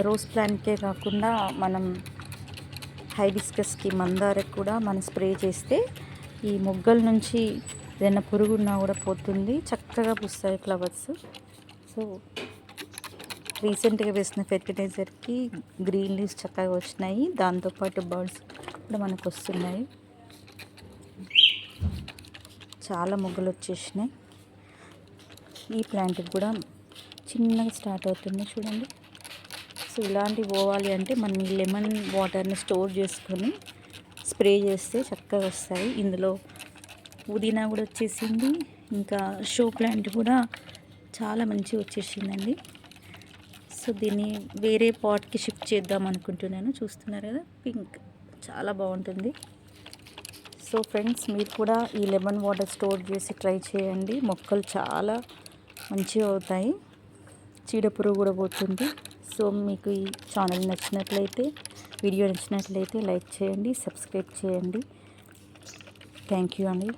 Rose ప్లాంట్కే కాకుండా మనం హైబిస్కస్కి మందారకు కూడా మనం స్ప్రే చేస్తే ఈ మొగ్గల నుంచి ఏదైనా పురుగున్నా కూడా పోతుంది. చక్కగా పూస్తాయి ఫ్లవర్స్. సో రీసెంట్గా వేసిన ఫెర్టిలైజర్కి గ్రీన్ లీవ్స్ చక్కగా వచ్చినాయి. దాంతోపాటు బర్డ్స్ కూడా మనకు వస్తున్నాయి. చాలా మొగ్గలు వచ్చేసినాయి. ఈ ప్లాంట్ కూడా చిన్నగా స్టార్ట్ అవుతుంది. చూడండి. సో ఇలాంటివి పోవాలి అంటే మనం లెమన్ వాటర్ని స్టోర్ చేసుకొని స్ప్రే చేస్తే చక్కగా వస్తాయి. ఇందులో పుదీనా కూడా వచ్చేసింది. ఇంకా షో ప్లాంట్ కూడా చాలా మంచిగా వచ్చేసిందండి. సో దీన్ని వేరే పాట్కి షిఫ్ట్ చేద్దాం అనుకుంటున్నాను. చూస్తున్నారు కదా? పింక్. చాలా బాగుంటుంది. సో ఫ్రెండ్స్ మీరు కూడా ఈ లెమన్ వాటర్ స్టోర్ చేసి ట్రై చేయండి. మొక్కలు చాలా మంచిగా అవుతాయి. చీడపురుగు కూడా పోతుంది. సో మీకు ఈ ఛానల్ నచ్చినట్లయితే వీడియో నచ్చినట్లయితే లైక్ చేయండి సబ్స్క్రైబ్ చేయండి. థ్యాంక్ యూ అండి.